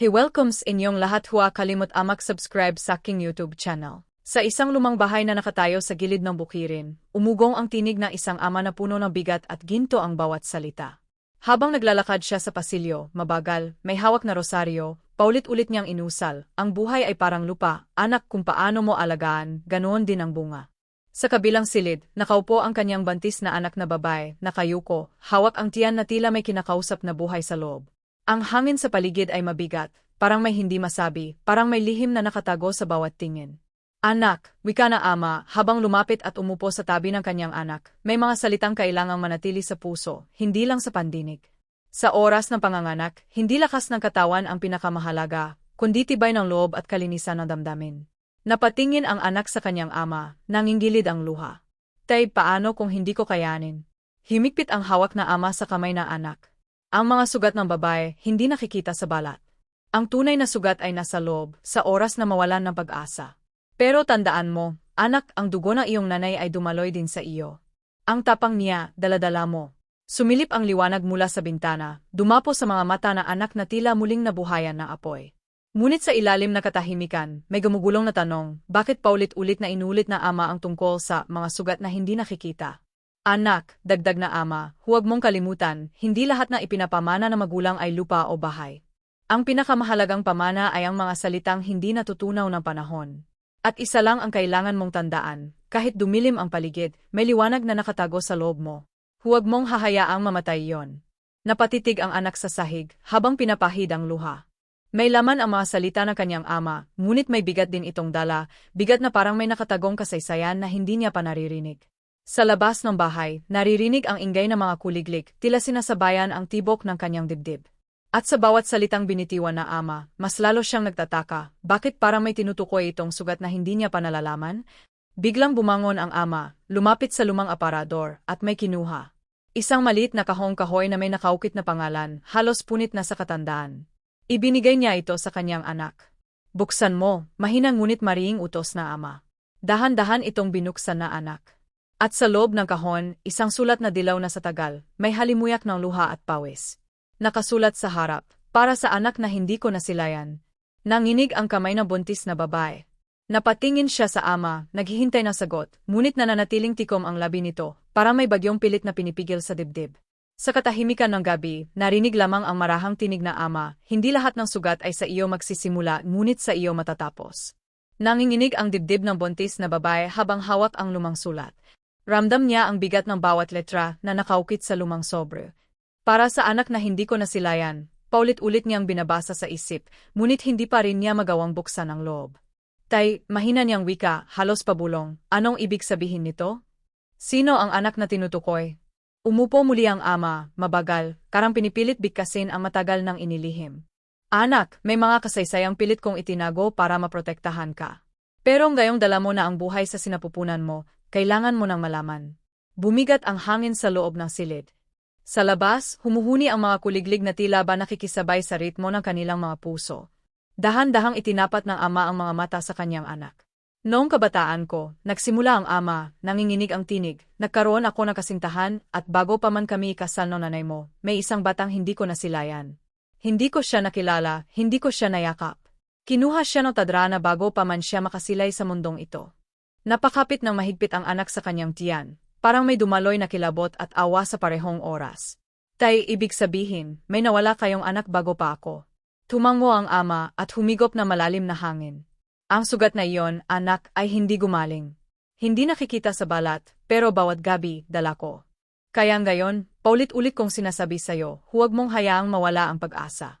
He welcomes inyong lahat huwa kalimot amak subscribe sa aking YouTube channel. Sa isang lumang bahay na nakatayo sa gilid ng bukirin, umugong ang tinig ng isang ama na puno ng bigat at ginto ang bawat salita. Habang naglalakad siya sa pasilyo, mabagal, may hawak na rosaryo, paulit-ulit niyang inusal, ang buhay ay parang lupa, anak kung paano mo alagaan, ganoon din ang bunga. Sa kabilang silid, nakaupo ang kanyang bantis na anak na babae, nakayuko, hawak ang tiyan na tila may kinakausap na buhay sa loob. Ang hangin sa paligid ay mabigat, parang may hindi masabi, parang may lihim na nakatago sa bawat tingin. Anak, wika na ama, habang lumapit at umupo sa tabi ng kanyang anak, may mga salitang kailangang manatili sa puso, hindi lang sa pandinig. Sa oras ng panganganak, hindi lakas ng katawan ang pinakamahalaga, kundi tibay ng loob at kalinisan ng damdamin. Napatingin ang anak sa kanyang ama, nangingilid ang luha. Tay, paano kung hindi ko kayanin? Himikpit ang hawak na ama sa kamay na anak. Ang mga sugat ng babae hindi nakikita sa balat. Ang tunay na sugat ay nasa loob, sa oras na mawalan ng pag-asa. Pero tandaan mo, anak, ang dugo ng iyong nanay ay dumaloy din sa iyo. Ang tapang niya, daladala mo. Sumilip ang liwanag mula sa bintana, dumapo sa mga mata na anak na tila muling nabuhayan ng apoy. Ngunit sa ilalim na katahimikan, may gumugulong na tanong, bakit paulit-ulit na inulit na ama ang tungkol sa mga sugat na hindi nakikita? Anak, dagdag na ama, huwag mong kalimutan, hindi lahat na ipinapamana ng magulang ay lupa o bahay. Ang pinakamahalagang pamana ay ang mga salitang hindi natutunaw ng panahon. At isa lang ang kailangan mong tandaan, kahit dumilim ang paligid, may liwanag na nakatago sa loob mo. Huwag mong hahayaang mamatay yon. Napatitig ang anak sa sahig, habang pinapahid ang luha. May laman ang mga salita ng kanyang ama, ngunit may bigat din itong dala, bigat na parang may nakatagong kasaysayan na hindi niya pa naririnig. Sa labas ng bahay, naririnig ang ingay ng mga kuliglig, tila sinasabayan ang tibok ng kanyang dibdib. At sa bawat salitang binitiwan na ama, mas lalo siyang nagtataka, bakit parang may tinutukoy itong sugat na hindi niya pa nalalaman? Biglang bumangon ang ama, lumapit sa lumang aparador, at may kinuha. Isang maliit na kahong kahoy na may nakaukit na pangalan, halos punit na sa katandaan. Ibinigay niya ito sa kanyang anak. Buksan mo, mahina ngunit mariing utos na ama. Dahan-dahan itong binuksan na anak. At sa loob ng kahon, isang sulat na dilaw na sa tagal, may halimuyak ng luha at pawis. Nakasulat sa harap, para sa anak na hindi ko nasilayan. Nanginig ang kamay ng buntis na babae. Napatingin siya sa ama, naghihintay ng sagot, ngunit nananatiling tikom ang labi nito, para may bagyong pilit na pinipigil sa dibdib. Sa katahimikan ng gabi, narinig lamang ang marahang tinig na ama, hindi lahat ng sugat ay sa iyo magsisimula ngunit sa iyo matatapos. Nanginginig ang dibdib ng buntis na babae habang hawak ang lumang sulat. Ramdam niya ang bigat ng bawat letra na nakaukit sa lumang sobre. Para sa anak na hindi ko nasilayan, paulit-ulit niyang binabasa sa isip, ngunit hindi pa rin niya magawang buksan ang loob. Tay, mahina niyang wika, halos pabulong, anong ibig sabihin nito? Sino ang anak na tinutukoy? Umupo muli ang ama, mabagal, karang pinipilit bigkasin ang matagal nang inilihim. Anak, may mga kasaysayang pilit kong itinago para maprotektahan ka. Pero ngayong dala mo na ang buhay sa sinapupunan mo, kailangan mo nang malaman. Bumigat ang hangin sa loob ng silid. Sa labas, humuhuni ang mga kuliglig na tila ba nakikisabay sa ritmo ng kanilang mga puso. Dahan-dahang itinapat ng ama ang mga mata sa kanyang anak. Noong kabataan ko, nagsimula ang ama, nanginginig ang tinig, nagkaroon ako ng kasintahan, at bago pa man kami ikasal ng nanay mo, may isang batang hindi ko nasilayan. Hindi ko siya nakilala, hindi ko siya nayakap. Kinuha siya ng tadrana bago pa man siya makasilay sa mundong ito. Napakapit ng mahigpit ang anak sa kanyang tiyan, parang may dumaloy na kilabot at awa sa parehong oras. Tay, ibig sabihin, may nawala kayong anak bago pa ako. Tumango ang ama at humigop na malalim na hangin. Ang sugat na iyon, anak, ay hindi gumaling. Hindi nakikita sa balat, pero bawat gabi, dala ko. Kaya ngayon, paulit-ulit kong sinasabi sa'yo, huwag mong hayaang mawala ang pag-asa.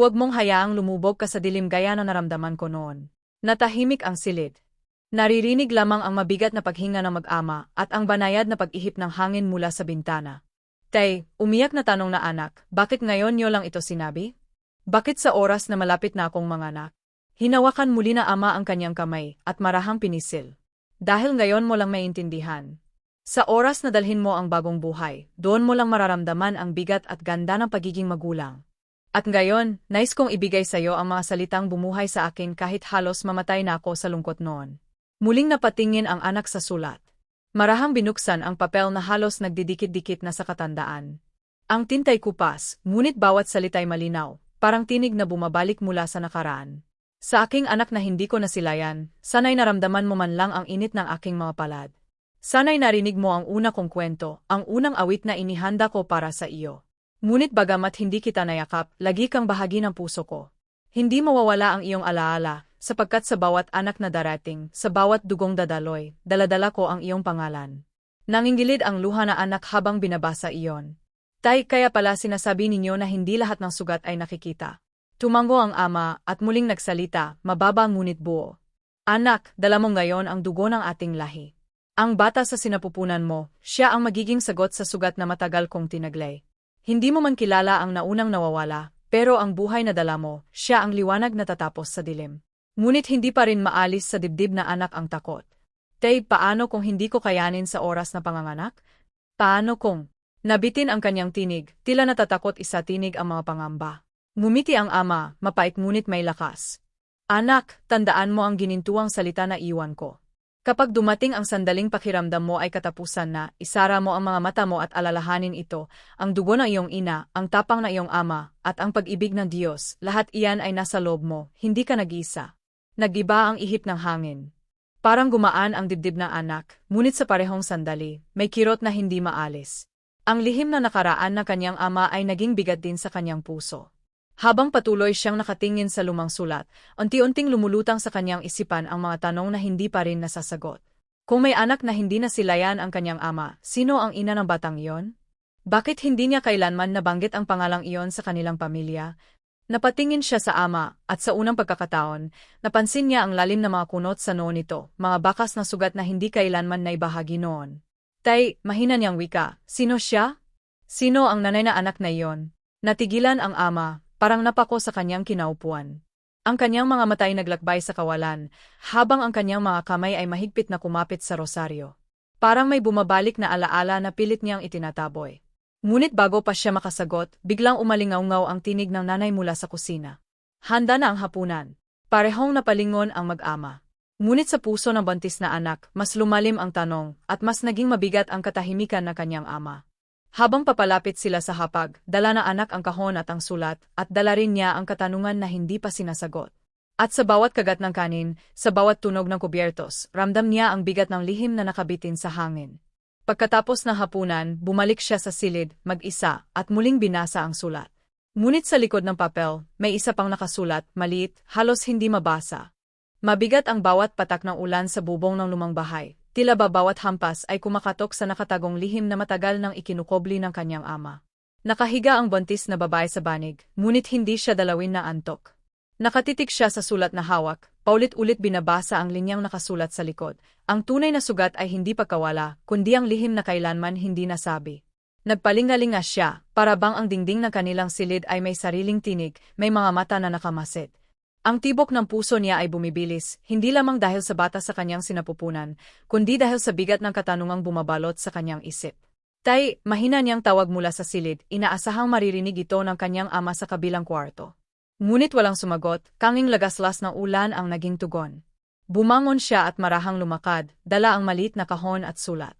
Huwag mong hayaang lumubog ka sa dilim gaya na naramdaman ko noon. Natahimik ang silid, Naririnig lamang ang mabigat na paghinga ng mag-ama at ang banayad na pag-ihip ng hangin mula sa bintana. Tay, umiyak na tanong na anak, bakit ngayon niyo lang ito sinabi? Bakit sa oras na malapit na akong mga anak? Hinawakan muli na ama ang kanyang kamay at marahang pinisil. Dahil ngayon mo lang maintindihan. Sa oras na dalhin mo ang bagong buhay, doon mo lang mararamdaman ang bigat at ganda ng pagiging magulang. At ngayon, nais kong ibigay sa iyo ang mga salitang bumuhay sa akin kahit halos mamatay na ako sa lungkot noon. Muling napatingin ang anak sa sulat. Marahang binuksan ang papel na halos nagdidikit-dikit na sa katandaan. Ang tintay kupas, ngunit bawat salita'y malinaw, parang tinig na bumabalik mula sa nakaraan. Sa aking anak na hindi ko nasilayan, sanay naramdaman mo man lang ang init ng aking mga palad. Sanay narinig mo ang una kong kwento, ang unang awit na inihanda ko para sa iyo. Ngunit bagamat hindi kita nayakap, lagi kang bahagi ng puso ko. Hindi mawawala ang iyong alaala, sapagkat sa bawat anak na darating, sa bawat dugong dadaloy, daladala ko ang iyong pangalan. Nangingilid ang luha na anak habang binabasa iyon. Tay, kaya pala sinasabi ninyo na hindi lahat ng sugat ay nakikita. Tumango ang ama at muling nagsalita, mababa ngunit buo. Anak, dala mo ngayon ang dugo ng ating lahi. Ang bata sa sinapupunan mo, siya ang magiging sagot sa sugat na matagal kong tinaglay. Hindi mo man kilala ang naunang nawawala, pero ang buhay na dala mo, siya ang liwanag na tatapos sa dilim. Ngunit hindi pa rin maalis sa dibdib na anak ang takot. Tay, paano kung hindi ko kayanin sa oras na panganganak? Paano kung nabitin ang kanyang tinig, tila natatakot isa tinig ang mga pangamba? Ngumiti ang ama, mapait ngunit may lakas. Anak, tandaan mo ang ginintuang salita na iwan ko. Kapag dumating ang sandaling pakiramdam mo ay katapusan na, isara mo ang mga mata mo at alalahanin ito, ang dugo ng iyong ina, ang tapang na iyong ama, at ang pag-ibig ng Diyos, lahat iyan ay nasa loob mo, hindi ka nag-isa. Nagiba ang ihip ng hangin. Parang gumaan ang dibdib ng anak, ngunit sa parehong sandali, may kirot na hindi maalis. Ang lihim na nakaraan ng kanyang ama ay naging bigat din sa kanyang puso. Habang patuloy siyang nakatingin sa lumang sulat, unti-unting lumulutang sa kanyang isipan ang mga tanong na hindi pa rin nasasagot. Kung may anak na hindi nasilayan ang kanyang ama, sino ang ina ng batang iyon? Bakit hindi niya kailanman nabanggit ang pangalang iyon sa kanilang pamilya? Napatingin siya sa ama, at sa unang pagkakataon, napansin niya ang lalim na mga kunot sa noo nito, mga bakas na sugat na hindi kailanman naibahagi noon. Tay, mahina niyang wika, sino siya? Sino ang nanay na anak na iyon? Natigilan ang ama, parang napako sa kanyang kinaupuan. Ang kanyang mga mata ay naglakbay sa kawalan, habang ang kanyang mga kamay ay mahigpit na kumapit sa rosaryo. Parang may bumabalik na alaala na pilit niyang itinataboy. Ngunit bago pa siya makasagot, biglang umalingaw-ngaw ang tinig ng nanay mula sa kusina. Handa na ang hapunan. Parehong napalingon ang mag-ama. Ngunit sa puso ng bantis na anak, mas lumalim ang tanong, at mas naging mabigat ang katahimikan ng kanyang ama. Habang papalapit sila sa hapag, dala na anak ang kahon at ang sulat, at dala rin niya ang katanungan na hindi pa sinasagot. At sa bawat kagat ng kanin, sa bawat tunog ng kubyertos, ramdam niya ang bigat ng lihim na nakabitin sa hangin. Pagkatapos ng hapunan, bumalik siya sa silid, mag-isa, at muling binasa ang sulat. Ngunit sa likod ng papel, may isa pang nakasulat, maliit, halos hindi mabasa. Mabigat ang bawat patak ng ulan sa bubong ng lumang bahay, Tila ba bawat hampas ay kumakatok sa nakatagong lihim na matagal nang ikinukobli ng kanyang ama. Nakahiga ang buntis na babae sa banig, ngunit hindi siya dalawin na antok. Nakatitik siya sa sulat na hawak, paulit-ulit binabasa ang linyang nakasulat sa likod. Ang tunay na sugat ay hindi pagkawala, kundi ang lihim na kailanman hindi nasabi. Nagpalingalinga siya, para bang ang dingding ng kanilang silid ay may sariling tinig, may mga mata na nakamasit. Ang tibok ng puso niya ay bumibilis, hindi lamang dahil sa bata sa kanyang sinapupunan, kundi dahil sa bigat ng katanungang bumabalot sa kanyang isip. Tay, mahina niyang tawag mula sa silid, inaasahang maririnig ito ng kanyang ama sa kabilang kwarto. Ngunit walang sumagot, kanging lagaslas ng ulan ang naging tugon. Bumangon siya at marahang lumakad, dala ang maliit na kahon at sulat.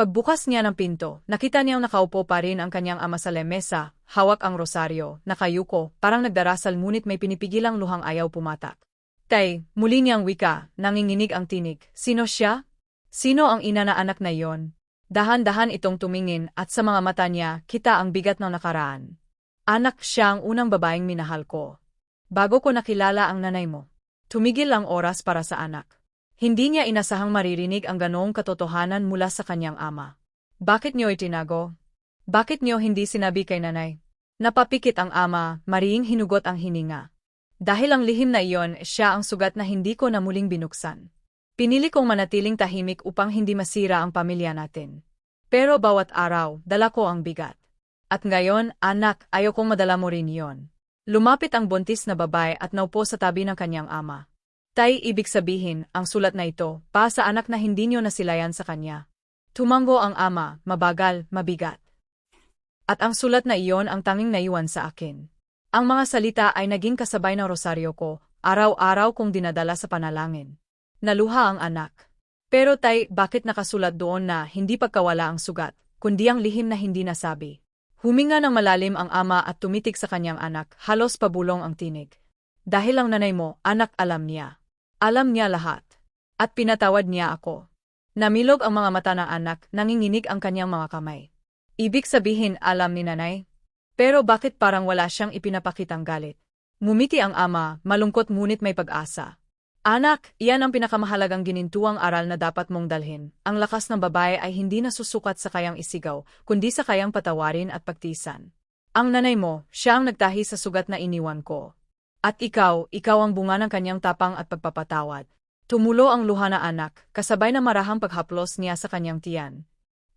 Pagbukas niya ng pinto, nakita niyang nakaupo pa rin ang kanyang ama sa lemesa, hawak ang rosaryo, nakayuko, parang nagdarasal ngunit may pinipigilang luhang ayaw pumatak. Tay, muli niyang wika, nanginginig ang tinig. Sino siya? Sino ang ina na anak na iyon? Dahan-dahan itong tumingin at sa mga mata niya, kita ang bigat ng nakaraan. Anak siya ang unang babaeng minahal ko. Bago ko nakilala ang nanay mo. Tumigil ang oras para sa anak. Hindi niya inasahang maririnig ang ganoong katotohanan mula sa kanyang ama. Bakit niyo itinago? Bakit niyo hindi sinabi kay nanay? Napapikit ang ama, mariing hinugot ang hininga. Dahil ang lihim na iyon, siya ang sugat na hindi ko na muling binuksan. Pinili kong manatiling tahimik upang hindi masira ang pamilya natin. Pero bawat araw, dala ko ang bigat. At ngayon, anak, ayokong madala mo rin iyon. Lumapit ang buntis na babae at naupo sa tabi ng kanyang ama. Tay ibig sabihin, ang sulat na ito, pa sa anak na hindi niyo nasilayan sa kanya. Tumango ang ama, mabagal, mabigat. At ang sulat na iyon ang tanging naiwan sa akin. Ang mga salita ay naging kasabay ng rosaryo ko, araw-araw kong dinadala sa panalangin. Naluha ang anak. Pero tay, bakit nakasulat doon na hindi pagkawala ang sugat, kundi ang lihim na hindi nasabi? Huminga ng malalim ang ama at tumitig sa kanyang anak, halos pabulong ang tinig. Dahil ang nanay mo, anak alam niya. Alam niya lahat. At pinatawad niya ako. Namilog ang mga mata ng anak, nanginginig ang kanyang mga kamay. Ibig sabihin alam ni nanay? Pero bakit parang wala siyang ipinapakitang galit? Ngumiti ang ama, malungkot ngunit may pag-asa. Anak, iyan ang pinakamahalagang ginintuang aral na dapat mong dalhin. Ang lakas ng babae ay hindi nasusukat sa kayang isigaw, kundi sa kayang patawarin at pagtisan. Ang nanay mo, siya ang nagtahi sa sugat na iniwan ko. At ikaw, ikaw ang bunga ng kanyang tapang at pagpapatawad. Tumulo ang luha na anak, kasabay na marahang paghaplos niya sa kanyang tiyan.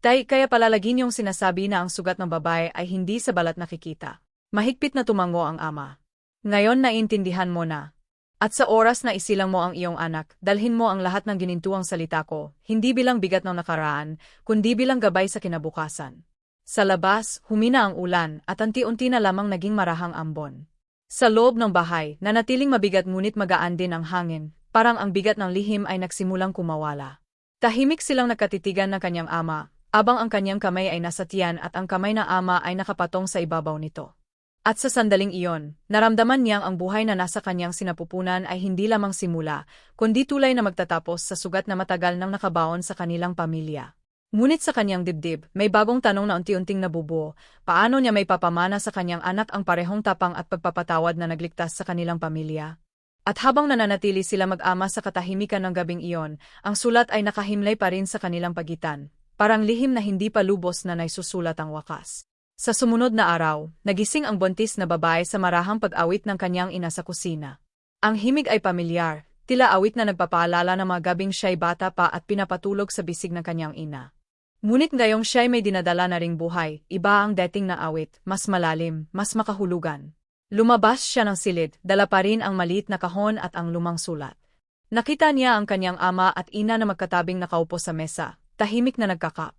Tay, kaya palalagi niyong sinasabi na ang sugat ng babae ay hindi sa balat nakikita. Mahigpit na tumango ang ama. Ngayon naintindihan mo na, at sa oras na isilang mo ang iyong anak, dalhin mo ang lahat ng ginintuang salita ko, hindi bilang bigat ng nakaraan, kundi bilang gabay sa kinabukasan. Sa labas, humina ang ulan at anti-unti na lamang naging marahang ambon. Sa loob ng bahay, nanatiling mabigat ngunit magaan din ang hangin, parang ang bigat ng lihim ay nagsimulang kumawala. Tahimik silang nakatitigan ng kanyang ama, abang ang kanyang kamay ay nasa tiyan at ang kamay ng ama ay nakapatong sa ibabaw nito. At sa sandaling iyon, naramdaman niyang ang buhay na nasa kanyang sinapupunan ay hindi lamang simula, kundi tulay na magtatapos sa sugat na matagal nang nakabaon sa kanilang pamilya. Ngunit sa kanyang dibdib, may bagong tanong na unti-unting nabubuo, paano niya may papamana sa kanyang anak ang parehong tapang at pagpapatawad na nagligtas sa kanilang pamilya? At habang nananatili sila mag-ama sa katahimikan ng gabing iyon, ang sulat ay nakahimlay pa rin sa kanilang pagitan, parang lihim na hindi pa lubos na naisusulat ang wakas. Sa sumunod na araw, nagising ang buntis na babae sa marahang pag-awit ng kanyang ina sa kusina. Ang himig ay pamilyar, tila awit na nagpapaalala ng mga gabing siya'y bata pa at pinapatulog sa bisig ng kanyang ina. Ngunit ngayong siya'y may dinadala na ring buhay, iba ang dating na awit, mas malalim, mas makahulugan. Lumabas siya ng silid, dala pa rin ang maliit na kahon at ang lumang sulat. Nakita niya ang kanyang ama at ina na magkatabing nakaupo sa mesa, tahimik na nagkakap.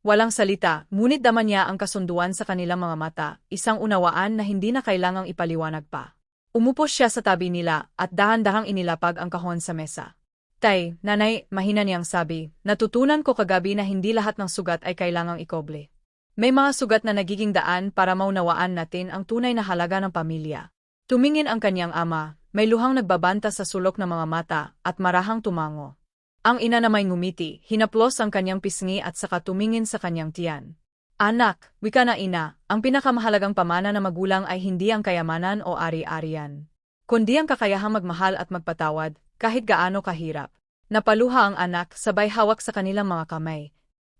Walang salita, ngunit daman niya ang kasunduan sa kanilang mga mata, isang unawaan na hindi na kailangang ipaliwanag pa. Umupo siya sa tabi nila at dahan-dahang inilapag ang kahon sa mesa. Tay, nanay, mahina niyang sabi, natutunan ko kagabi na hindi lahat ng sugat ay kailangang ikoble. May mga sugat na nagiging daan para maunawaan natin ang tunay na halaga ng pamilya. Tumingin ang kanyang ama, may luhang nagbabanta sa sulok ng mga mata at marahang tumango. Ang ina na may ngumiti, hinaplos ang kanyang pisngi at saka tumingin sa kanyang tiyan. Anak, wika na ina, ang pinakamahalagang pamana na magulang ay hindi ang kayamanan o ari-arian. Kundi ang kakayahang magmahal at magpatawad, kahit gaano kahirap. Napaluha ang anak, sabay hawak sa kanilang mga kamay.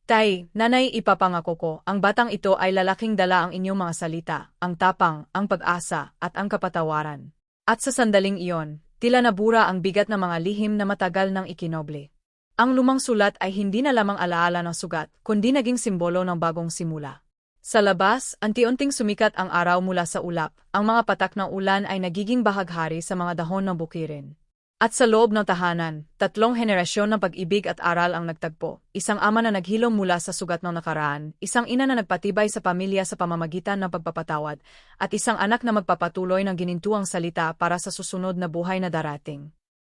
Tay, nanay ipapangako ko, ang batang ito ay lalaking dala ang inyong mga salita, ang tapang, ang pag-asa, at ang kapatawaran. At sa sandaling iyon, tila nabura ang bigat ng mga lihim na matagal nang ikinoble. Ang lumang sulat ay hindi na lamang alaala ng sugat, kundi naging simbolo ng bagong simula. Sa labas, anti-unting sumikat ang araw mula sa ulap, ang mga patak ng ulan ay nagiging bahaghari sa mga dahon ng bukirin. At sa loob ng tahanan, tatlong henerasyon ng pag-ibig at aral ang nagtagpo, isang ama na naghilom mula sa sugat ng nakaraan, isang ina na nagpatibay sa pamilya sa pamamagitan ng pagpapatawad, at isang anak na magpapatuloy ng ginintuang salita para sa susunod na buhay na darating.